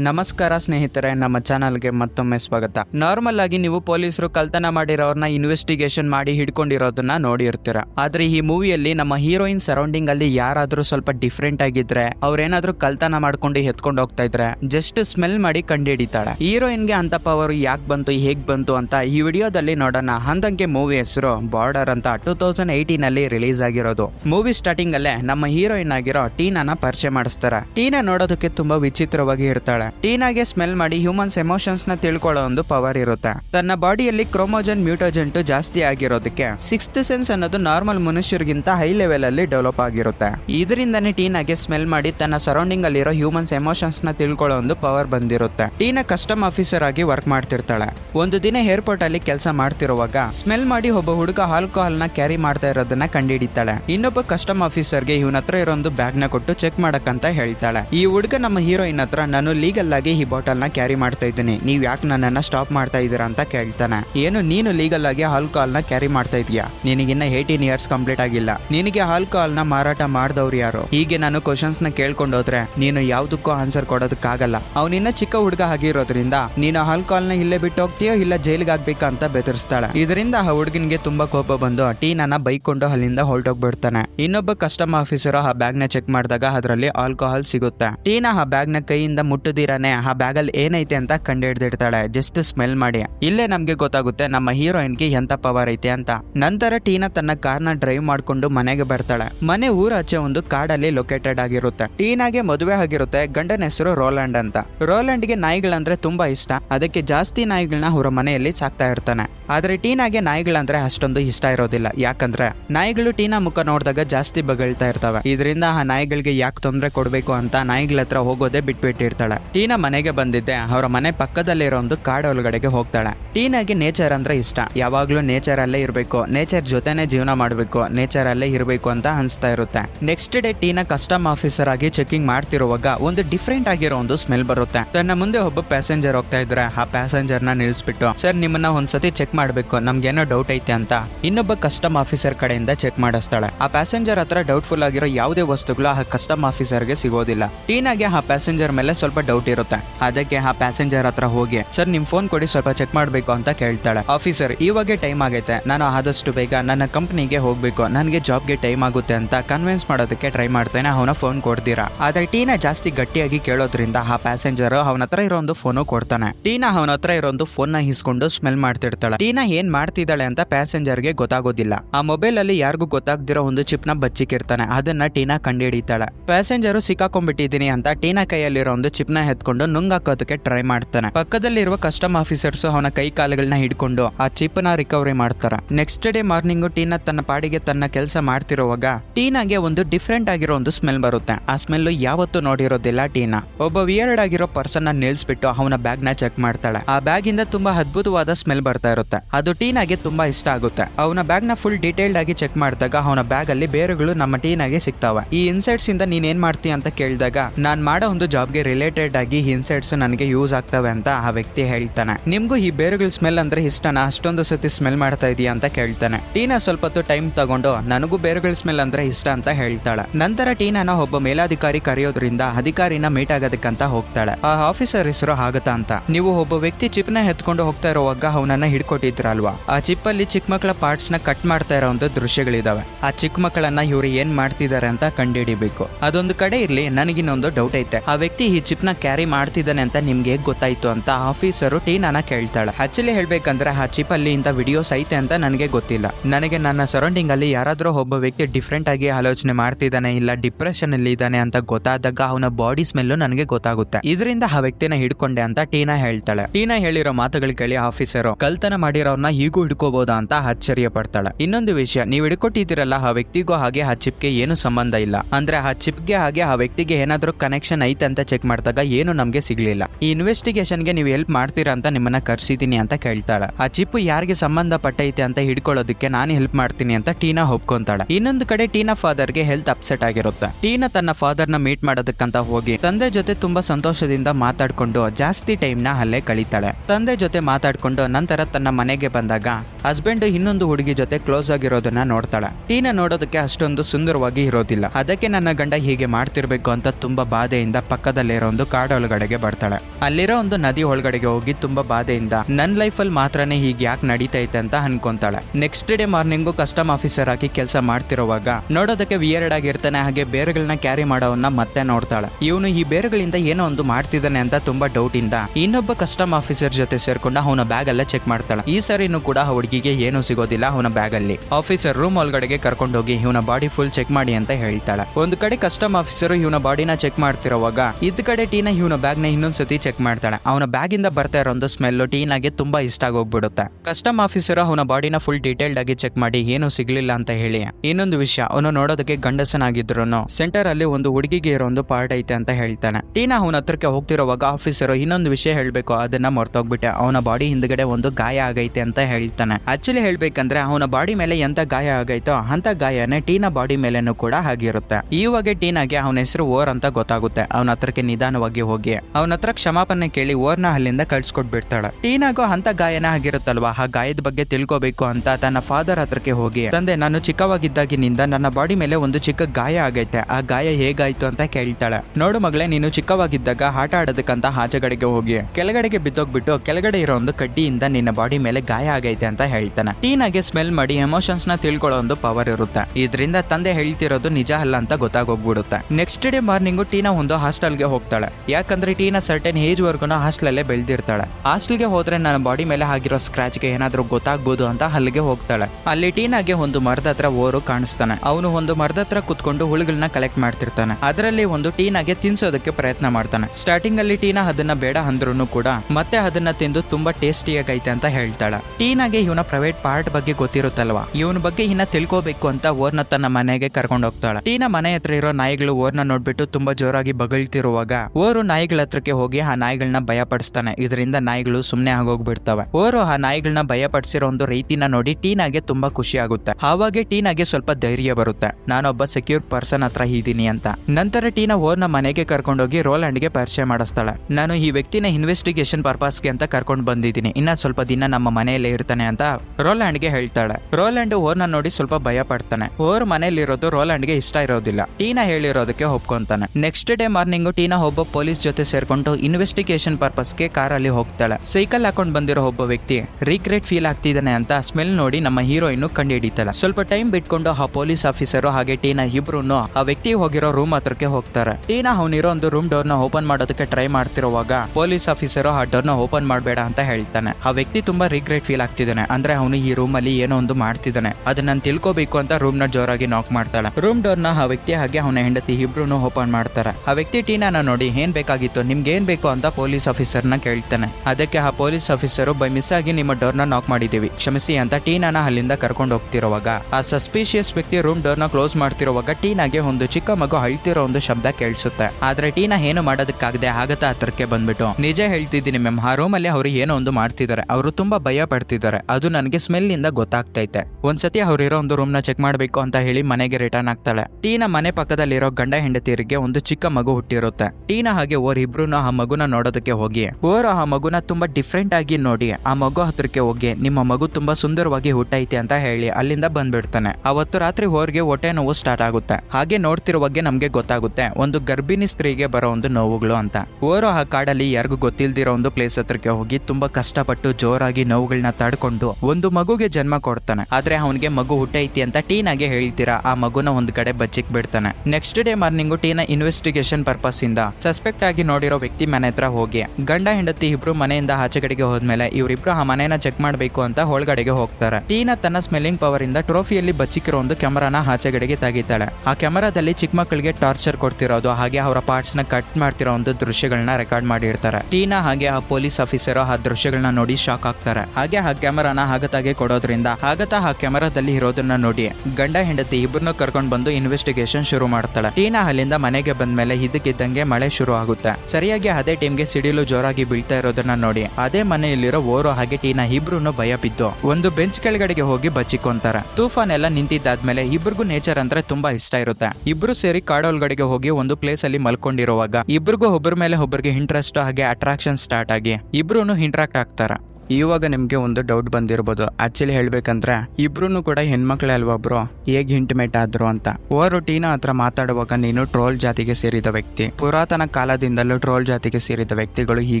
ನಮಸ್ಕಾರ ಸ್ನೇಹಿತರೆ, ನಮ್ಮ ಚಾನಲ್ಗೆ ಮತ್ತೊಮ್ಮೆ ಸ್ವಾಗತ. ನಾರ್ಮಲ್ ಆಗಿ ನೀವು ಪೊಲೀಸರು ಕಲ್ತನ ಮಾಡಿರೋರ್ನ ಇನ್ವೆಸ್ಟಿಗೇಷನ್ ಮಾಡಿ ಹಿಡ್ಕೊಂಡಿರೋದನ್ನ ನೋಡಿರ್ತೀರ. ಆದ್ರೆ ಈ ಮೂವಿಯಲ್ಲಿ ನಮ್ಮ ಹೀರೋಯಿನ್ ಸರೌಂಡಿಂಗ್ ಅಲ್ಲಿ ಯಾರಾದ್ರೂ ಸ್ವಲ್ಪ ಡಿಫ್ರೆಂಟ್ ಆಗಿದ್ರೆ, ಅವ್ರೇನಾದ್ರೂ ಕಲ್ತನ ಮಾಡ್ಕೊಂಡು ಎತ್ಕೊಂಡು ಹೋಗ್ತಾ ಇದ್ರೆ ಜಸ್ಟ್ ಸ್ಮೆಲ್ ಮಾಡಿ ಕಂಡು ಕಂಡುಹಿಡಿತಾಳೆ ಹೀರೋಯಿನ್ಗೆ ಅಂತ ಪವರ್ ಯಾಕೆ ಬಂತು, ಹೇಗ್ ಬಂತು ಅಂತ ಈ ವಿಡಿಯೋದಲ್ಲಿ ನೋಡೋಣ. ಅಂದಂಗೆ ಮೂವಿ ಹೆಸರು ಬಾರ್ಡರ್ ಅಂತ ಟೂ ತೌಸಂಡ್ ಏಯ್ಟೀನ್ ಅಲ್ಲಿ ರಿಲೀಸ್ ಆಗಿರೋದು. ಮೂವಿ ಸ್ಟಾರ್ಟಿಂಗ್ ಅಲ್ಲೇ ನಮ್ಮ ಹೀರೋಯಿನ್ ಆಗಿರೋ ಟೀನಾನ ಪರಿಚಯ ಮಾಡಿಸ್ತಾರೆ. ಟೀನಾ ನೋಡೋದಕ್ಕೆ ತುಂಬಾ ವಿಚಿತ್ರವಾಗಿ ಇರ್ತಾಳೆ. ಟೀನಾಗೆ ಸ್ಮೆಲ್ ಮಾಡಿ ಹ್ಯೂಮನ್ಸ್ ಎಮೋಷನ್ಸ್ನ ತಿಳ್ಕೊಳ್ಳೋ ಒಂದು ಪವರ್ ಇರುತ್ತೆ. ತನ್ನ ಬಾಡಿಯಲ್ಲಿ ಕ್ರೋಮೋಜನ್ ಮ್ಯೂಟೋಜೆಂಟ್ ಜಾಸ್ತಿ ಆಗಿರೋದಕ್ಕೆ ಸಿಕ್ಸ್ತ್ ಸೆನ್ಸ್ ಅನ್ನೋದು ನಾರ್ಮಲ್ ಮನುಷ್ಯರಿಗಿಂತ ಹೈ ಲೆವೆಲ್ ಅಲ್ಲಿ ಡೆವಲಪ್ ಆಗಿರುತ್ತೆ. ಇದರಿಂದನೇ ಟೀನಾಗೆ ಸ್ಮೆಲ್ ಮಾಡಿ ತನ್ನ ಸರೌಂಡಿಂಗ್ ಅಲ್ಲಿರೋ ಹ್ಯೂಮನ್ಸ್ ಎಮೋಷನ್ಸ್ನ ತಿಳ್ಕೊಳ್ಳೋ ಒಂದು ಪವರ್ ಬಂದಿರುತ್ತೆ. ಟೀನಾ ಕಸ್ಟಮ್ ಆಫೀಸರ್ ಆಗಿ ವರ್ಕ್ ಮಾಡ್ತಿರ್ತಾಳೆ. ಒಂದು ದಿನ ಏರ್ಪೋರ್ಟ್ ಅಲ್ಲಿ ಕೆಲಸ ಮಾಡ್ತಿರುವಾಗ ಸ್ಮೆಲ್ ಮಾಡಿ ಒಬ್ಬ ಹುಡುಗ ಆಲ್ಕೋಹಾಲ್ನ ಕ್ಯಾರಿ ಮಾಡ್ತಾ ಇರೋದನ್ನ ಕಂಡುಹಿಡಿತಾಳೆ ಇನ್ನೊಬ್ಬ ಕಸ್ಟಮ್ ಆಫೀಸರ್ಗೆ ಇವನ ಹತ್ರ ಇರೋ ಒಂದು ಬ್ಯಾಗ್ನ ಕೊಟ್ಟು ಚೆಕ್ ಮಾಡಕ್ಕಂತ ಹೇಳ್ತಾಳೆ. ಈ ಹುಡುಗ ನಮ್ಮ ಹೀರೋಯಿನ್ ಹತ್ರ ನಾನು ಲೀಗಲ್ ಆಗಿ ಈ ಬಾಟಲ್ನ ಕ್ಯಾರಿ ಮಾಡ್ತಾ ಇದ್ದೀನಿ. ನೀವ್ ಯಾಕೆ ನನ್ನನ್ನ ಸ್ಟಾಪ್ ಮಾಡ್ತಾ ಇದ್ದೀರಾ ಅಂತ ಕೇಳ್ತಾನೆ. ಏನು, ನೀನು ಲೀಗಲ್ ಆಗಿ ಆಲ್ಕೋಹಾಲ್ನ ಕ್ಯಾರಿ ಮಾಡ್ತಾ ಇದೀಯಾ ನಿನಗಿನ್ನ ಏಯ್ಟೀನ್ ಇಯರ್ಸ್ ಕಂಪ್ಲೀಟ್ ಆಗಿಲ್ಲ. ನಿನಗೆ ಆಲ್ಕೋಹಾಲ್ನ ಮಾರಾಟ ಮಾಡ್ದವ್ರು ಯಾರು? ಹೀಗೆ ನಾನು ಕ್ವಶನ್ಸ್ನ ಕೇಳ್ಕೊಂಡೋದ್ರೆ ನೀನು ಯಾವ್ದಕ್ಕೂ ಆನ್ಸರ್ ಕೊಡೋದಕ್ಕಾಗಲ್ಲ. ಅವನಿನ್ನ ಚಿಕ್ಕ ಹುಡುಗ ಆಗಿರೋದ್ರಿಂದ ನೀನು ಆಲ್ಕೋಹಾಲ್ನ ಇಲ್ಲೇ ಬಿಟ್ಟು ಹೋಗ್ತೀಯೋ ಇಲ್ಲ ಜೈಲಿಗೆ ಆಗ್ಬೇಕಾ ಅಂತ ಬೆದರಿಸ್ತಾಳೆ. ಇದರಿಂದ ಆ ಹುಡುಗನಿಗೆ ತುಂಬಾ ಕೋಪ ಬಂದು ಟೀನನ್ನ ಬೈಕೊಂಡು ಅಲ್ಲಿಂದ ಹೊರಟೋಗ್ಬಿಡ್ತಾನೆ. ಇನ್ನೊಬ್ಬ ಕಸ್ಟಮ್ ಆಫೀಸರ್ ಆ ಬ್ಯಾಗ್ನ ಚೆಕ್ ಮಾಡಿದಾಗ ಅದರಲ್ಲಿ ಆಲ್ಕೋಹಾಲ್ ಸಿಗುತ್ತೆ. ಟೀನಾ ಆ ಬ್ಯಾಗ್ನ ಕೈಯಿಂದ ಮುಟ್ಟದಿರಾನೆ ಆ ಬ್ಯಾಗ್ ಅಲ್ಲಿ ಏನೈತೆ ಅಂತ ಕಂಡುಹಿಡ್ದಿಡ್ತಾಳೆ. ಜಸ್ಟ್ ಸ್ಮೆಲ್ ಮಾಡಿ. ಇಲ್ಲೇ ನಮ್ಗೆ ಗೊತ್ತಾಗುತ್ತೆ, ನಮ್ಮ ಹೀರೋಯಿನ್ಗೆ ಎಂತ ಪವರ್ ಐತೆ ಅಂತ. ನಂತರ ಟೀನಾ ತನ್ನ ಕಾರ್ನ ಡ್ರೈವ್ ಮಾಡ್ಕೊಂಡು ಮನೆಗೆ ಬರ್ತಾಳೆ. ಮನೆ ಊರಾಚೆ ಒಂದು ಕಾಡಲ್ಲಿ ಲೊಕೇಟೆಡ್ ಆಗಿರುತ್ತೆ. ಟೀನಾಗೆ ಮದುವೆ ಆಗಿರುತ್ತೆ ಗಂಡನ ಹೆಸರು ರೋಲ್ಯಾಂಡ್ ಅಂತ. ರೋಲ್ಯಾಂಡ್ಗೆ ನಾಯಿಗಳಂದ್ರೆ ತುಂಬಾ ಇಷ್ಟ. ಅದಕ್ಕೆ ಜಾಸ್ತಿ ನಾಯಿಗಳನ್ನ ಅವರ ಮನೆಯಲ್ಲಿ ಸಾಕ್ತಾ ಇರ್ತಾನೆ. ಆದ್ರೆ ಟೀನಾಗೆ ನಾಯಿಗಳಂದ್ರೆ ಅಷ್ಟೊಂದು ಇಷ್ಟ ಇರೋದಿಲ್ಲ. ಯಾಕಂದ್ರೆ ನಾಯಿಗಳು ಟೀನಾ ಮುಖ ನೋಡಿದಾಗ ಜಾಸ್ತಿ ಬಗಳ್ತಾ ಇರ್ತವೆ. ಇದರಿಂದ ಆ ನಾಯಿಗಳಿಗೆ ಯಾಕೆ ತೊಂದರೆ ಕೊಡಬೇಕು ಅಂತ ನಾಯಿಗಳ ಹತ್ರ ಹೋಗೋದೇ ಬಿಟ್ಬಿಟ್ಟಿರ್ತಾಳೆ. ಟೀನಾ ಮನೆಗೆ ಬಂದಿದ್ದೆ. ಅವರ ಮನೆ ಪಕ್ಕದಲ್ಲಿರೋ ಒಂದು ಕಾಡು ಒಳಗಡೆಗೆ ಹೋಗ್ತಾಳೆ. ಟೀನಾಗೆ ನೇಚರ್ ಅಂದ್ರೆ ಇಷ್ಟ. ಯಾವಾಗ್ಲೂ ನೇಚರ್ ಅಲ್ಲೇ ಇರಬೇಕು. ನೇಚರ್ ಜೊತೆನೆ ಜೀವನ ಮಾಡಬೇಕು. ನೇಚರ್ ಅಲ್ಲೇ ಇರಬೇಕು ಅಂತ ಅನಿಸ್ತಾ ಇರುತ್ತೆ. Next day Tina custom officer ಆಗಿ ಚೆಕಿಂಗ್ ಮಾಡ್ತಿರುವಾಗ ಒಂದು ಡಿಫ್ರೆಂಟ್ ಆಗಿರೋ ಒಂದು ಸ್ಮೆಲ್ ಬರುತ್ತೆ. ತನ್ನ ಮುಂದೆ ಒಬ್ಬ ಪ್ಯಾಸೆಂಜರ್ ಹೋಗ್ತಾ ಇದ್ರೆ ಆ ಪ್ಯಾಸೆಂಜರ್ನ ನಿಲ್ಸ್ಬಿಟ್ಟು, ಸರ್, ನಿಮ್ಮನ್ನ ಒಂದ್ಸತಿ ಚೆಕ್ ಮಾಡ್ಬೇಕು. ನಮ್ಗೇನೋ ಡೌಟ್ ಐತೆ ಅಂತ. ಇನ್ನೊಬ್ಬ ಕಸ್ಟಮ್ ಆಫೀಸರ್ ಕಡೆಯಿಂದ ಚೆಕ್ ಮಾಡಿಸ್ತಾಳೆ. ಆ ಪ್ಯಾಸೆಂಜರ್ ಹತ್ರ ಡೌಟ್ಫುಲ್ ಆಗಿರೋ ಯಾವುದೇ ವಸ್ತುಗಳು ಆ ಕಸ್ಟಮ್ ಆಫೀಸರ್ಗೆ ಸಿಗೋದಿಲ್ಲ. ಟೀನಾಗೆ ಆ ಪ್ಯಾಸೆಂಜರ್ ಮೇಲೆ ಸ್ವಲ್ಪ ಡೌಟ್ ಇರುತ್ತೆ. ಅದಕ್ಕೆ ಆ ಪ್ಯಾಸೆಂಜರ್ ಹತ್ರ ಹೋಗಿ ಸರ್ ನಿಮ್ ಫೋನ್ ಕೊಡಿ, ಸ್ವಲ್ಪ ಚೆಕ್ ಮಾಡ್ಬೇಕು ಅಂತ ಕೇಳ್ತಾಳೆ. ಆಫೀಸರ್ ಇವಾಗೆ ಟೈಮ್ ಆಗೈತೆ. ನಾನು ಆದಷ್ಟು ಬೇಗ ನನ್ನ ಕಂಪ್ನಿಗೆ ಹೋಗ್ಬೇಕು. ನನಗೆ ಜಾಬ್ಗೆ ಟೈಮ್ ಆಗುತ್ತೆ ಅಂತ ಕನ್ವಿನ್ಸ್ ಮಾಡೋದಕ್ಕೆ ಟ್ರೈ ಮಾಡ್ತೇನೆ. ಅವನ ಫೋನ್ ಕೊಡ್ತೀರಾ? ಆದ್ರೆ ಟೀನಾ ಜಾಸ್ತಿ ಗಟ್ಟಿಯಾಗಿ ಕೇಳೋದ್ರಿಂದ ಆ ಪ್ಯಾಸೆಂಜರ್ ಅವನ ಹತ್ರ ಇರೋ ಒಂದು ಫೋನು ಕೊಡ್ತಾನೆ. ಟೀನಾ ಅವನ ಹತ್ರ ಇರೋ ಒಂದು ಫೋನ್ನ ಹಿಸ್ಕೊಂಡು ಸ್ಮೆಲ್ ಮಾಡ್ತಿರ್ತಾಳೆ. ಟೀನಾ ಏನ್ ಮಾಡ್ತಿದ್ದಾಳೆ ಅಂತ ಪ್ಯಾಸೆಂಜರ್ಗೆ ಗೊತ್ತಾಗೋದಿಲ್ಲ. ಆ ಮೊಬೈಲ್ ಅಲ್ಲಿ ಯಾರಿಗೂ ಗೊತ್ತಾಗ್ದಿರೋ ಒಂದು ಚಿಪ್ನ ಬಚ್ಚಿಕ್ಕಿರ್ತಾನೆ ಅದನ್ನ ಟೀನಾ ಕಂಡುಹಿಡಿತಾಳೆ ಪ್ಯಾಸೆಂಜರ್ ಸಿಕ್ಕಾಕೊಂಡ್ಬಿಟ್ಟಿದ್ದೀನಿ ಅಂತ ಟೀನಾ ಕೈಯಲ್ಲಿರೋ ಒಂದು ಚಿಪ್ನ ಎತ್ಕೊಂಡು ನುಂಗಾಕೋದಕ್ಕೆ ಟ್ರೈ ಮಾಡ್ತಾನೆ. ಪಕ್ಕದಲ್ಲಿರುವ ಕಸ್ಟಮ್ ಆಫೀಸರ್ಸ್ ಅವನ ಕೈ ಕಾಲುಗಳನ್ನ ಹಿಡ್ಕೊಂಡು ಆ ಚಿಪ್ನ ರಿಕವರಿ ಮಾಡ್ತಾರೆ. ನೆಕ್ಸ್ಟ್ ಡೇ ಮಾರ್ನಿಂಗ್ ಟೀನಾ ತನ್ನ ಪಾಡಿಗೆ ತನ್ನ ಕೆಲಸ ಮಾಡ್ತಿರುವಾಗ ಟೀನಾಗೆ ಒಂದು ಡಿಫ್ರೆಂಟ್ ಆಗಿರೋ ಒಂದು ಸ್ಮೆಲ್ ಬರುತ್ತೆ. ಆ ಸ್ಮೆಲ್ ಯಾವತ್ತೂ ನೋಡಿರೋದಿಲ್ಲ ಟೀನಾ. ಒಬ್ಬ ವಿಯರ್ಡ್ ಆಗಿರೋ ಪರ್ಸನ್ನ ನಿಲ್ಸ್ಬಿಟ್ಟು ಅವನ ಬ್ಯಾಗ್ನ ಚೆಕ್ ಮಾಡ್ತಾಳೆ. ಆ ಬ್ಯಾಗ್ ಇಂದ ತುಂಬಾ ಅದ್ಭುತವಾದ ಸ್ಮೆಲ್ ಬರ್ತಾ ಇರುತ್ತೆ. ಅದು ಟೀನಾಗೆ ತುಂಬಾ ಇಷ್ಟ ಆಗುತ್ತೆ. ಅವನ ಬ್ಯಾಗ್ನ ಫುಲ್ ಡೀಟೇಲ್ಡ್ ಆಗಿ ಚೆಕ್ ಮಾಡಿದಾಗ ಅವನ ಬ್ಯಾಗ್ ಅಲ್ಲಿ ಬೇರುಗಳು ನಮ್ಮ ಟೀನಾಗೆ ಸಿಗ್ತಾವೆ. ಈ ಇನ್ಸೈಟ್ಸ್ ಇಂದ ನೀನ್ ಏನ್ ಮಾಡ್ತೀಯ ಅಂತ ಕೇಳಿದಾಗ, ನಾನ್ ಮಾಡೋ ಒಂದು ಜಾಬ್ಗೆ ರಿಲೇಟೆಡ್ ಆಗಿ ಈ ಇನ್ಸೈಟ್ಸ್ ನನಗೆ ಯೂಸ್ ಆಗ್ತವೆ ಅಂತ ಆ ವ್ಯಕ್ತಿ ಹೇಳ್ತಾನೆ. ನಿಮ್ಗೂ ಈ ಬೇರುಗಳ ಸ್ಮೆಲ್ ಅಂದ್ರೆ ಇಷ್ಟನಾ? ಅಷ್ಟೊಂದು ಸತಿ ಸ್ಮೆಲ್ ಮಾಡ್ತಾ ಇದೀಯಾ ಅಂತ ಕೇಳ್ತಾನೆ. ಟೀನಾ ಸ್ವಲ್ಪ ಹೊತ್ತು ಟೈಮ್ ತಗೊಂಡು, ನನಗೂ ಬೇರುಗಳ ಸ್ಮೆಲ್ ಅಂದ್ರೆ ಇಷ್ಟ ಅಂತ ಹೇಳ್ತಾಳೆ. ನಂತರ ಟೀನಾನ ಒಬ್ಬ ಮೇಲಾಧಿಕಾರಿ ಕರೆಯೋದ್ರಿಂದ ಅಧಿಕಾರಿನ ಮೀಟ್ ಆಗೋದಕ್ಕಂತ ಹೋಗ್ತಾಳೆ. ಆ ಆಫೀಸರ್ ಹೆಸರು ಆಗತ್ತ ಅಂತ. ನೀವು ಒಬ್ಬ ವ್ಯಕ್ತಿ ಚಿಪ್ನ ಎತ್ಕೊಂಡು ಹೋಗ್ತಾ ಇರುವಾಗ ಅವನನ್ನ ಹಿಡ್ಕೊಟ್ಟಿದ್ರಲ್ವಾ ಆ ಚಿಪ್ ಅಲ್ಲಿ ಚಿಕ್ಕ ಮಕ್ಕಳ ಪಾರ್ಟ್ಸ್ನ ಕಟ್ ಮಾಡ್ತಾ ಇರೋ ಒಂದು ದೃಶ್ಯಗಳಿದಾವೆ. ಆ ಚಿಕ್ಕ ಮಕ್ಕಳನ್ನ ಇವ್ರು ಏನ್ ಮಾಡ್ತಿದ್ದಾರೆ ಅಂತ ಕಂಡುಹಿಡಿಬೇಕು. ಅದೊಂದು ಕಡೆ ಇರ್ಲಿ, ನನಗಿನ್ನೊಂದು ಡೌಟ್ ಐತೆ. ಆ ವ್ಯಕ್ತಿ ಈ ಚಿಪ್ನ ಕ್ಯಾರಿ ಮಾಡ್ತಿದ್ದಾನೆ ಅಂತ ನಿಮ್ಗೆ ಗೊತ್ತಾಯ್ತು ಅಂತ ಆಫೀಸರು ಟೀನಾನ ಕೇಳ್ತಾಳೆ. ಆಕ್ಚುಲಿ ಹೇಳ್ಬೇಕಂದ್ರೆ ಆ ಚಿಪ್ ಅಲ್ಲಿ ಇಂತ ವಿಡಿಯೋಸ್ ಐತೆ ಅಂತ ನನಗೆ ಗೊತ್ತಿಲ್ಲ. ನನಗೆ ನನ್ನ ಸರೌಂಡಿಂಗ್ ಅಲ್ಲಿ ಯಾರಾದ್ರೂ ಒಬ್ಬ ವ್ಯಕ್ತಿ ಡಿಫ್ರೆಂಟ್ ಆಗಿ ಆಲೋಚನೆ ಮಾಡ್ತಿದ್ದಾನೆ ಇಲ್ಲ ಡಿಪ್ರೆಷನ್ ಅಲ್ಲಿ ಇದ್ದಾನೆ ಅಂತ ಗೊತ್ತಾದಾಗ ಅವನ ಬಾಡಿ ಸ್ಮೆಲ್ ನನಗೆ ಗೊತ್ತಾಗುತ್ತೆ. ಇದರಿಂದ ಆ ವ್ಯಕ್ತಿನ ಹಿಡ್ಕೊಂಡೆ ಅಂತ ಟೀನಾ ಹೇಳ್ತಾಳೆ. ಟೀನಾ ಹೇಳಿರೋ ಮಾತುಗಳು ಕೇಳಿ ಆಫೀಸರು ಕಲ್ತನ ಮಾಡಿರೋರ್ನ ಹೀಗೂ ಹಿಡ್ಕೋಬಹುದಾ ಅಂತ ಆಶ್ಚರ್ಯ ಪಡ್ತಾಳೆ ಇನ್ನೊಂದು ವಿಷಯ, ನೀವು ಹಿಡ್ಕೊಟ್ಟಿದ್ದೀರಲ್ಲ, ಆ ವ್ಯಕ್ತಿಗೂ ಹಾಗೆ ಆ ಚಿಪ್ಗೆ ಏನು ಸಂಬಂಧ ಇಲ್ಲ. ಅಂದ್ರೆ ಆ ಚಿಪ್ಗೆ ಹಾಗೆ ಆ ವ್ಯಕ್ತಿಗೆ ಏನಾದ್ರೂ ಕನೆಕ್ಷನ್ ಐತೆ ಅಂತ ಚೆಕ್ ಮಾಡಿದಾಗ ಏನು ನಮ್ಗೆ ಸಿಗ್ಲಿಲ್ಲ. ಈ ಇನ್ವೆಸ್ಟಿಗೇಷನ್ಗೆ ನೀವು ಹೆಲ್ಪ್ ಮಾಡ್ತೀರಾ ಅಂತ ನಿಮ್ಮನ್ನ ಕರ್ಸಿದೀನಿ ಅಂತ ಕೇಳ್ತಾಳೆ. ಆ ಚಿಪ್ ಯಾರಿಗೆ ಸಂಬಂಧಪಟ್ಟೈತೆ ಅಂತ ಹಿಡ್ಕೊಳ್ಳೋದಕ್ಕೆ ನಾನು ಹೆಲ್ಪ್ ಮಾಡ್ತೀನಿ ಅಂತ ಟೀನಾ ಒಪ್ಕೊಂತಾಳೆ. ಇನ್ನೊಂದು ಕಡೆ ಟೀನಾ ಫಾದರ್ಗೆ ಹೆಲ್ತ್ ಅಪ್ಸೆಟ್ ಆಗಿರುತ್ತೆ. ಟೀನಾ ತನ್ನ ಫಾದರ್ನ ಮೀಟ್ ಮಾಡೋದಕ್ಕಂತ ಹೋಗಿ ತಂದೆ ಜೊತೆ ತುಂಬಾ ಸಂತೋಷದಿಂದ ಮಾತಾಡ್ಕೊಂಡು ಜಾಸ್ತಿ ಟೈಮ್ನ ಅಲ್ಲೇ ಕಳೀತಾಳೆ. ತಂದೆ ಜೊತೆ ಮಾತಾಡ್ಕೊಂಡು ನಂತರ ತನ್ನ ಮನೆಗೆ ಬಂದಾಗ ಹಸ್ಬೆಂಡ್ ಇನ್ನೊಂದು ಹುಡುಗಿ ಜೊತೆ ಕ್ಲೋಸ್ ಆಗಿರೋದನ್ನ ನೋಡ್ತಾಳೆ. ಟೀನ ನೋಡೋದಕ್ಕೆ ಅಷ್ಟೊಂದು ಸುಂದರವಾಗಿ ಇರೋದಿಲ್ಲ. ಅದಕ್ಕೆ ನನ್ನ ಗಂಡ ಹೀಗೆ ಮಾಡ್ತಿರ್ಬೇಕು ಅಂತ ತುಂಬಾ ಬಾಧೆಯಿಂದ ಪಕ್ಕದಲ್ಲಿರೋ ಒಂದು ಕಾಡೊಳಗಡೆಗೆ ಬರ್ತಾಳೆ. ಅಲ್ಲಿರೋ ಒಂದು ನದಿ ಒಳಗಡೆಗೆ ಹೋಗಿ ತುಂಬಾ ಬಾಧೆಯಿಂದ ನನ್ನ ಅಲ್ಲಿ ಮಾತ್ರನೇ ಹೀಗೆ ಯಾಕೆ ನಡೀತೈತೆ ಅಂತ ಅನ್ಕೊಂತಾಳೆ. Next day morning custom officer ಆಗಿ ಕೆಲಸ ಮಾಡ್ತಿರುವಾಗ ನೋಡೋದಕ್ಕೆ ವಿಯರ್ಡ್ ಆಗಿರ್ತಾನೆ, ಹಾಗೆ ಬೇರೆಗಳನ್ನ ಕ್ಯಾರಿ ಮಾಡೋವನ್ನ ಮತ್ತೆ ನೋಡ್ತಾಳೆ. ಇವನು ಈ ಬೇರೆಗಳಿಂದ ಏನೋ ಒಂದು ಮಾಡ್ತಿದ್ದಾನೆ ಅಂತ ತುಂಬಾ ಡೌಟ್ ಇಂದ ಇನ್ನೊಬ್ಬ ಕಸ್ಟಮ್ ಆಫೀಸರ್ ಜೊತೆ ಸೇರ್ಕೊಂಡು ಅವನ ಬ್ಯಾಗ್ ಎಲ್ಲ ಚೆಕ್ ಮಾಡ್ತಾಳೆ. ಈ ಸರಿನೂ ಕೂಡ ಹುಡುಗಿಗೆ ಏನೂ ಸಿಗೋದಿಲ್ಲ ಅವನ ಬ್ಯಾಗ್ ಅಲ್ಲಿ ಆಫೀಸರ್ ರೂಮ್ ಒಳಗಡೆಗೆ ಕರ್ಕೊಂಡೋಗಿ ಇವನ ಬಾಡಿ ಫುಲ್ ಚೆಕ್ ಮಾಡಿ ಅಂತ ಹೇಳ್ತಾಳೆ. ಒಂದು ಕಡೆ ಕಸ್ಟಮ್ ಆಫೀಸರ್ ಇವನ ಬಾಡಿನ ಚೆಕ್ ಮಾಡ್ತಿರೋವಾಗ, ಇದ್ ಕಡೆ ಟೀನಾ ಇವನ ಬ್ಯಾಗ್ನ ಇನ್ನೊಂದ್ಸತಿ ಚೆಕ್ ಮಾಡ್ತಾಳೆ. ಅವನ ಬ್ಯಾಗ್ ಇಂದ ಬರ್ತಾ ಇರೋ ಒಂದು ಸ್ಮೆಲ್ ಟೀನಾಗೆ ತುಂಬಾ ಇಷ್ಟ ಆಗೋಗ್ಬಿಡುತ್ತೆ. ಕಸ್ಟಮ್ ಆಫೀಸರ್ ಅವನ ಬಾಡಿನ ಫುಲ್ ಡೀಟೇಲ್ಡ್ ಆಗಿ ಚೆಕ್ ಮಾಡಿ ಏನೂ ಸಿಗ್ಲಿಲ್ಲ ಅಂತ ಹೇಳಿ. ಇನ್ನೊಂದು ವಿಷಯ, ಅವನು ನೋಡೋದಕ್ಕೆ ಗಂಡಸನಾಗಿದ್ರು ಸೆಂಟರ್ ಅಲ್ಲಿ ಒಂದು ಹುಡುಗಿಗೆ ಇರೋ ಒಂದು ಪಾರ್ಟ್ ಐತೆ ಅಂತ ಹೇಳ್ತಾನೆ. ಟೀನಾ ಅವನ ಹತ್ರಕ್ಕೆ ಹೋಗ್ತಿರೋವಾಗ ಆಫೀಸರ್ ಇನ್ನೊಂದು ವಿಷಯ ಹೇಳ್ಬೇಕು, ಅದನ್ನ ಮರ್ತೋಗ್ಬಿಟ್ಟೆ. ಅವನ ಬಾಡಿ ಹಿಂದ್ಗಡೆ ಒಂದು ಗಾಯ ಆಗೈತೆ ಅಂತ ಹೇಳ್ತಾನೆ. ಆಕ್ಚುಲಿ ಹೇಳ್ಬೇಕಂದ್ರೆ ಅವನ ಬಾಡಿ ಮೇಲೆ ಎಂತ ಗಾಯ ಆಗೈತೋ ಅಂತ ಗಾಯನೇ ಟೀನಾ ಬಾಡಿ ಮೇಲೆನೂ ಕೂಡ ಆಗಿರುತ್ತೆ ಈವಾಗ ಟೀನಾಗೆ ಅವನ ಹೆಸರು ಓರ್ ಅಂತ ಗೊತ್ತಾಗುತ್ತೆ. ಅವನ ಹತ್ರಕ್ಕೆ ನಿಧಾನವಾಗಿ ಹೋಗಿ. ಅವನ ಹತ್ರ ಕ್ಷಮಾಪಣೆ ಕೇಳಿ ಓರ್ನ ಅಲ್ಲಿಂದ ಕಳ್ಸ್ಕೊಟ್ಬಿಡ್ತಾಳೆ. ಟೀನಾಗೋ ಅಂತ ಗಾಯನ ಆಗಿರುತ್ತಲ್ವಾ? ಆ ಗಾಯದ ಬಗ್ಗೆ ತಿಳ್ಕೊಬೇಕು ಅಂತ ತನ್ನ ಫಾದರ್ ಹತ್ರಕ್ಕೆ ಹೋಗಿ. ತಂದೆ, ನಾನು ಚಿಕ್ಕವಾಗಿದ್ದಾಗಿನಿಂದ ನನ್ನ ಬಾಡಿ ಮೇಲೆ ಒಂದು ಚಿಕ್ಕ ಗಾಯ ಆಗೈತೆ. ಆ ಗಾಯ ಹೇಗಾಯ್ತು ಅಂತ ಕೇಳ್ತಾಳೆ. ನೋಡು ಮಗಳೇ, ನೀನು ಚಿಕ್ಕವಾಗಿದ್ದಾಗ ಆಟ ಆಡೋದಕ್ಕಂತ ಆಚೆಗಡೆಗೆ ಹೋಗಿ. ಕೆಳಗಡೆಗೆ ಬಿದ್ದೋಗ್ಬಿಟ್ಟು ಕೆಳಗಡೆ ಇರೋ ಒಂದು ಕಡ್ಡಿಯಿಂದ ನಿನ್ನ ಬಾಡಿ ಮೇಲೆ ಗಾಯ ಆಗೈತೆ ಅಂತ ಹೇಳ್ತಾನೆ. ಟೀನಾಗೆ ಸ್ಮೆಲ್ ಮಾಡಿ ಎಮೋಷನ್ಸ್ನ ತಿಳ್ಕೊಳ್ಳೋ ಒಂದು ಪವರ್ ಇರುತ್ತೆ. ಇದರಿಂದ ತಂದೆ ಹೇಳ್ತಿರೋದು ನಿಜ ಅಲ್ಲ ಅಂತ ಗೊತ್ತಾಗೋಗ್ಬಿಡುತ್ತೆ. ನೆಕ್ಸ್ಟ್ ಡೇ ಮಾರ್ನಿಂಗು ಟೀನಾ ಒಂದು ಹಾಸ್ಟೆಲ್ಗೆ ಹೋಗ್ತಾಳೆ. ಯಾಕಂದ್ರೆ ಟೀನಾ ಸರ್ಟನ್ ಏಜ್ ವರ್ಗು ಹಾಸ್ಟೆಲಲ್ಲೇ ಬೆಳೆದಿರ್ತಾಳೆ. ಹಾಸ್ಟೆಲ್ಗೆ ಹೋದ್ರೆ ನನ್ನ ಬಾಡಿ ಮೇಲೆ ಆಗಿರೋ ಸ್ಕ್ರಾಚ್ಗೆ ಏನಾದ್ರೂ ಗೊತ್ತಾಗ್ಬೋದು ಅಂತ ಅಲ್ಲಿಗೆ ಹೋಗ್ತಾಳೆ. ಅಲ್ಲಿ ಟೀನಾಗೆ ಒಂದು ಮರದ ಹತ್ರ ಓರು ಕಾಣಿಸ್ತಾನೆ. ಅವನು ಒಂದು ಮರದ ಹತ್ರ ಕುತ್ಕೊಂಡು ಹುಳುಗಳನ್ನ ಕಲೆಕ್ಟ್ ಮಾಡ್ತಿರ್ತಾನೆ. ಅದರಲ್ಲಿ ಒಂದು ಟೀನಾಗೆ ತಿನ್ಸೋದಕ್ಕೆ ಪ್ರಯತ್ನ ಮಾಡ್ತಾನೆ. ಸ್ಟಾರ್ಟಿಂಗ್ ಅಲ್ಲಿ ಟೀನಾ ಅದನ್ನ ಬೇಡ ಅಂದ್ರೂ ಕೂಡ ಮತ್ತೆ ಅದನ್ನ ತಿಂದು ತುಂಬಾ ಟೇಸ್ಟಿಯಾಗೈತೆ ಅಂತ ಹೇಳ್ತಾಳೆ. ಟೀನಾಗೆ ಇವನ ಪ್ರೈವೇಟ್ ಪಾರ್ಟ್ ಬಗ್ಗೆ ಗೊತ್ತಿರುತ್ತಲ್ವಾ? ಇವನ ಬಗ್ಗೆ ಇನ್ನ ತಿಳ್ಕೋಬೇಕು ಅಂತ ಓರ್ನ ತನ್ನ ಮನೆಗೆ ಕರ್ಕೊಂಡು ಹೋಗ್ತಾಳೆ. ಟೀನಾ ಮನೆ ಹತ್ರ ಇರೋ ನಾಯಿಗಳು ಓರ್ನ ನೋಡ್ಬಿಟ್ಟು ತುಂಬಾ ಜೋರಾಗಿ ಬಗಳ್ತಿರುವಾಗ, ಓರು ನಾಯಿಗಳ ಹತ್ರಕ್ಕೆ ಹೋಗಿ ಆ ನಾಯಿಗಳನ್ನ ಭಯ ಪಡಿಸ್ತಾನೆ ಇದರಿಂದ ನಾಯಿಗಳು ಸುಮ್ನೆ ಆಗೋಗ್ಬಿಡ್ತಾವೆ. ಓರು ಆ ನಾಯಿಗಳನ್ನ ಭಯ ಪಡಿಸಿರೋ ಒಂದು ರೀತಿನ ನೋಡಿ ಟೀನಾಗೆ ತುಂಬಾ ಖುಷಿ ಆಗುತ್ತೆ. ಆವಾಗೆ ಟೀನಾಗೆ ಸ್ವಲ್ಪ ಧೈರ್ಯ ಬರುತ್ತೆ. ನಾನೊಬ್ಬ ಸೆಕ್ಯೂರ್ ಪರ್ಸನ್ ಹತ್ರ ಇದ್ದೀನಿ ಅಂತ. ನಂತರ ಟೀನಾ ಓರ್ನ ಮನೆಗೆ ಕರ್ಕೊಂಡೋಗಿ ರೋಲ್ಯಾಂಡ್ಗೆ ಪರಿಚಯ ಮಾಡಿಸ್ತಾಳೆ. ನಾನು ಈ ವ್ಯಕ್ತಿನ ಇನ್ವೆಸ್ಟಿಗೇಷನ್ ಪರ್ಪಸ್ಗೆ ಅಂತ ಕರ್ಕೊಂಡು ಬಂದಿದ್ದೀನಿ. ಇನ್ನ ಸ್ವಲ್ಪ ದಿನ ನಮ್ಮ ಮನೆಯಲ್ಲೇ ಇರ್ತಾನೆ ಅಂತ ರೋಲ್ಯಾಂಡ್ಗೆ ಹೇಳ್ತಾಳೆ. ರೋಲ್ಯಾಂಡ್ ಓರ್ನ ನೋಡಿ ಸ್ವಲ್ಪ ಭಯ ಪಡ್ತಾನೆ. ಓರ್ ಮನೆಯಲ್ಲಿರೋದು ರೋಲ್ಯಾಂಡ್ಗೆ ಇಷ್ಟ ಇರೋದಿಲ್ಲ. ಟೀನಾ ಹೇಳಿರೋದಕ್ಕೆ ಒಪ್ಕೊಂತಾನೆ. ನೆಕ್ಸ್ಟ್ ಡೇ ಮಾರ್ನಿಂಗ್ ಟೀನಾ ಒಬ್ಬ ಪೊಲೀಸ್ ಜೊತೆ ಸೇರ್ಕೊಂಡು ಇನ್ವೆಸ್ಟಿಗೇಷನ್ ಪರ್ಪಸ್ಗೆ ಕಾರಲ್ಲಿ ಹೋಗ್ತಾಳೆ. ಸೈಕಲ್ ಹಾಕೊಂಡು ಬಂದಿರೋ ಒಬ್ಬ ವ್ಯಕ್ತಿ, ರಿಗ್ರೆಟ್ ಫೀಲ್ ಆಗ್ತಿದ್ದಾನೆ ಅಂತ ಸ್ಮೆಲ್ ನೋಡಿ ನಮ್ಮ ಹೀರೋಯಿನ್ ಕಂಡು ಹಿಡಿತಾಳೆ ಸ್ವಲ್ಪ ಟೈಮ್ ಬಿಟ್ಕೊಂಡು ಆ ಪೊಲೀಸ್ ಆಫೀಸರ್ ಹಾಗೆ ಟೀನಾ ಇಬ್ರು ಆ ವ್ಯಕ್ತಿ ಹೋಗಿರೋ ರೂಮ್ ಹತ್ರಕ್ಕೆ ಹೋಗ್ತಾರೆ. ಟೀನಾ ಅವನಿರೋ ಒಂದು ರೂಮ್ ಡೋರ್ನ ಓಪನ್ ಮಾಡೋದಕ್ಕೆ ಟ್ರೈ ಮಾಡ್ತಿರುವಾಗ ಪೊಲೀಸ್ ಆಫೀಸರ್ ಆ ಡೋರ್ನ ಓಪನ್ ಮಾಡಬೇಡ ಅಂತ ಹೇಳ್ತಾನೆ. ಆ ವ್ಯಕ್ತಿ ತುಂಬಾ ರಿಗ್ರೆಟ್ ಫೀಲ್ ಆಗ್ತಿದ್ದಾನೆ. ಅಂದ್ರೆ ಅವನು ಈ ರೂಮ್ ಅಲ್ಲಿ ಏನೋ ಒಂದು ಮಾಡ್ತಿದ್ದಾನೆ. ಅದನ್ನ ನಾನು ತಿಳ್ಕೋಬೇಕು ಅಂತ ರೂಮ್ನ ಜೋರಾಗಿ ನಾಕ್ ಮಾಡ್ತಾಳೆ. ರೂಮ್ ಡೋರ್ನ ಆ ವ್ಯಕ್ತಿ ಹಾಗೆ ಅವನ ಹೆಂಡತಿ ಇಬ್ರು ಓಪನ್ ಮಾಡ್ತಾರೆ. ಆ ವ್ಯಕ್ತಿ ಟೀನಾನ ನೋಡಿ ಏನ್ ಬೇಕಾಗಿತ್ತು, ನಿಮ್ಗೆ ಏನ್ ಬೇಕು ಅಂತ ಪೊಲೀಸ್ ಆಫೀಸರ್ನ ಕೇಳ್ತಾನೆ. ಅದಕ್ಕೆ ಆ ಪೊಲೀಸ್ ಆಫೀಸರ್ ಬೈ ಮಿಸ್ ಆಗಿ ನಿಮ್ಮ ಡೋರ್ನ ನಾಕ್ ಮಾಡಿದೀವಿ ಕ್ಷಮಿಸಿ ಅಂತ ಟೀನಾನ ಅಲ್ಲಿಂದ ಕರ್ಕೊಂಡು ಹೋಗ್ತಿರುವಾಗ. ಆ ಸಸ್ಪಿಷಿಯಸ್ ವ್ಯಕ್ತಿ ರೂಮ್ ಡೋರ್ನ ಕ್ಲೋಸ್ ಮಾಡ್ತಿರುವಾಗ ಟೀನಾಗೆ ಒಂದು ಚಿಕ್ಕ ಮಗು ಅಳ್ತಿರೋ ಒಂದು ಶಬ್ದ ಕೇಳಿಸುತ್ತೆ. ಆದ್ರೆ ಟೀನಾ ಏನು ಮಾಡೋದಕ್ಕಾಗದೆ ಆಗತ್ತ ಹತ್ರಕ್ಕೆ ಬಂದ್ಬಿಟ್ಟು, ನಿಜ ಹೇಳ್ತಿದ್ದೀನಿ ಮ್ಯಾಮ್, ಆ ರೂಮ್ ಅಲ್ಲಿ ಅವ್ರು ಏನೋ ಒಂದು ಮಾಡ್ತಿದ್ದಾರೆ. ಅವರು ತುಂಬಾ ಭಯ ಪಡ್ತಿದ್ದಾರೆ. ಅದು ನನಗೆ ಸ್ಮೆಲ್ ಇಂದ ಗೊತ್ತಾಗ್ತೈತೆ. ಒಂದ್ಸತಿ ಅವರಿರೋ ಒಂದು ರೂಮ್ನ ಚೆಕ್ ಮಾಡಬೇಕು ಅಂತ ಹೇಳಿ ಮನೆಗೆ ರಿಟರ್ನ್ ಆಗ್ತಾಳೆ. ಟೀನ ಮನೆ ಪಕ್ಕದಲ್ಲಿರೋ ಗಂಡ ಹೆಂಡತಿಯರಿಗೆ ಒಂದು ಚಿಕ್ಕ ಮಗು ಹುಟ್ಟಿರುತ್ತೆ. ಟೀನ ಹಾಗೆ ಓರ್ ಆ ಮಗುನ ನೋಡೋದಕ್ಕೆ ಹೋಗಿ. ಓರ್ ಆ ಮಗುನ ತುಂಬಾ ಡಿಫ್ರೆಂಟ್ ಆಗಿ ನೋಡಿ, ಆ ಮಗು ಹತ್ರಕ್ಕೆ ಹೋಗಿ, ನಿಮ್ಮ ಮಗು ತುಂಬಾ ಸುಂದರವಾಗಿ ಹುಟ್ಟೈತೆ ಅಂತ ಹೇಳಿ ಅಲ್ಲಿಂದ ಬಂದ್ಬಿಡ್ತಾನೆ. ಅವತ್ತು ರಾತ್ರಿ ಓರ್ಗೆ ಹೊಟ್ಟೆ ನೋವು ಸ್ಟಾರ್ಟ್ ಆಗುತ್ತೆ. ಹಾಗೆ ನೋಡ್ತಿರುವಾಗೆ ನಮ್ಗೆ ಗೊತ್ತಾಗುತ್ತೆ, ಒಂದು ಗರ್ಭಿಣಿ ಸ್ತ್ರೀಗೆ ಬರೋ ಒಂದು ನೋವುಗಳು ಅಂತ. ಓರೋ ಆ ಕಾಡಲ್ಲಿ ಯಾರಿಗೂ ಗೊತ್ತಿಲ್ದಿರೋ ಒಂದು ಪ್ಲೇಸ್ ಹತ್ರಕ್ಕೆ ಹೋಗಿ ತುಂಬಾ ಕಷ್ಟಪಟ್ಟು ಜೋರಾಗಿ ನೋವುಗಳನ್ನ ತಡ್ಕೊಂಡು ಒಂದು ಮಗುಗೆ ಜನ್ಮ ಕೊಡ್ತಾನೆ. ಆದ್ರೆ ಅವನಿಗೆ ಮಗು ಹುಟ್ಟೈತಿ ಅಂತ ಟೀನಾಗೆ ಹೇಳ್ತೀರಾ? ಆ ಮಗುನ ಒಂದ್ ಕಡೆ ಬಚ್ಚಿಕ್ ಬಿಡ್ತಾನೆ. Next day morning Tina investigation purpose ಇಂದ ಸಸ್ಪೆಕ್ಟ್ ಆಗಿ ನೋಡಿರೋ ವ್ಯಕ್ತಿ ಮನೆ ಹತ್ರ ಹೋಗಿ. ಗಂಡ, ಹೆಂಡತಿ ಇಬ್ರು ಮನೆಯಿಂದ ಆಚೆಗಡೆಗೆ ಹೋದ್ಮೇಲೆ ಇವರಿಬ್ರು ಆ ಮನೆನ ಚೆಕ್ ಮಾಡಬೇಕು ಅಂತ ಒಳಗಡೆಗೆ ಹೋಗ್ತಾರೆ. ಟೀನ ತನ್ನ ಸ್ಮೆಲ್ಲಿಂಗ್ ಪವರ್ ಇಂದ ಟ್ರೋಫಿಯಲ್ಲಿ ಬಚ್ಚಿಕಿರೋ ಒಂದು ಕ್ಯಾಮರಾನ ಆಚೆಗಡೆಗೆ ತೆಗಿತಾಳೆ. ಆ ಕ್ಯಾಮರಾದಲ್ಲಿ ಚಿಕ್ಕ ಮಕ್ಕಳಿಗೆ ಟಾರ್ಚರ್ ಕೊಡ್ತಿರೋದು, ಹಾಗೆ ಅವರ ಪಾರ್ಟ್ಸ್ನ ಕಟ್ ಮಾಡ್ತಿರೋ ಒಂದು ದೃಶ್ಯಗಳನ್ನ ರೆಕಾರ್ಡ್ ಮಾಡಿರ್ತಾರೆ. ಟೀನಾ ಹಾಗೆ ಆ ಪೊಲೀಸ್ ಆಫೀಸರ್ ಆ ದೃಶ್ಯಗಳನ್ನ ನೋಡಿ ಶಾಕ್ ಆಗ್ತಾರೆ. ಹಾಗೆ ಆ ಕ್ಯಾಮರಾನ ಆಗತಾಗೆ ಕೊಡೋದ್ರಿಂದ ಆಗತಾ ಆ ಕ್ಯಾಮರಾದಲ್ಲಿ ಇರೋದನ್ನ ನೋಡಿ ಗಂಡ ಹೆಂಡತಿ ಇಬ್ಬರನ್ನು ಕರ್ಕೊಂಡು ಬಂದು ಇನ್ವೆಸ್ಟಿಗೇಷನ್ ಶುರು ಮಾಡ್ತಾಳೆ. ಟೀನಾ ಅಲ್ಲಿಂದ ಮನೆಗೆ ಬಂದ್ಮೇಲೆ ಇದಕ್ಕಿದ್ದಂಗೆ ಮಳೆ ಶುರು ಆಗುತ್ತೆ. ಸರಿಯಾಗಿ ಅದೇ ಟೀಮ್ಗೆ ಸಿಡಿಲು ಜೋರಾಗಿ ಬೀಳ್ತಾ ಇರೋದನ್ನ ನೋಡಿ ಅದೇ ಮನೆಯಲ್ಲಿರೋ ಓರೋ ಹಾಗೆ ಟೀನಾ ಇಬ್ರು ಭಯ ಬಿದ್ದು ಒಂದು ಬೆಂಚ್ ಕೆಳಗಡೆಗೆ ಹೋಗಿ ಬಚ್ಚಿಕೊಂತಾರೆ. ತೂಫಾನ್ ಎಲ್ಲ ನಿಂತಿದ್ದಾದ್ಮೇಲೆ ಇಬ್ರಿಗೂ ನೇಚರ್ ಅಂದ್ರೆ ತುಂಬಾ ಇಷ್ಟ ಇರುತ್ತೆ. ಇಬ್ರು ಸೇರಿ ಕಾಡೊಳಗಡೆಗೆ ಹೋಗಿ ಒಂದು ಪ್ಲೇಸ್ ಅಲ್ಲಿ ಮಲ್ಕೊಂಡಿರುವಾಗ ಇಬ್ರಿಗೂ ಒಬ್ಬರ ಮೇಲೆ ಒಬ್ಬರಿಗೆ ಇಂಟ್ರೆಸ್ಟ್ ಹಾಗೆ ಅಟ್ರಾಕ್ಷನ್ ಸ್ಟಾರ್ಟ್ ಆಗಿ ಇಬ್ರು ಇಂಟ್ರಾಕ್ಟ್ ಆಗ್ತಾರ. ಇವಾಗ ನಿಮ್ಗೆ ಒಂದು ಡೌಟ್ ಬಂದಿರ್ಬೋದು. ಆಕ್ಚುಲಿ ಹೇಳ್ಬೇಕಂದ್ರೆ ಇಬ್ರು ಕೂಡ ಹೆಣ್ಮಕ್ಳೇ ಅಲ್ವಾ ಬ್ರೋ ಹೇಗ್ ಇಂಟಿಮೇಟ್ ಆದ್ರು ಅಂತ. ಓರು ಟೀನಾ ಹತ್ರ ಮಾತಾಡುವಾಗ ನೀನು ಟ್ರೋಲ್ ಜಾತಿಗೆ ಸೇರಿದ ವ್ಯಕ್ತಿ. ಪುರಾತನ ಕಾಲದಿಂದಲೂ ಟ್ರೋಲ್ ಜಾತಿಗೆ ಸೇರಿದ ವ್ಯಕ್ತಿಗಳು ಈ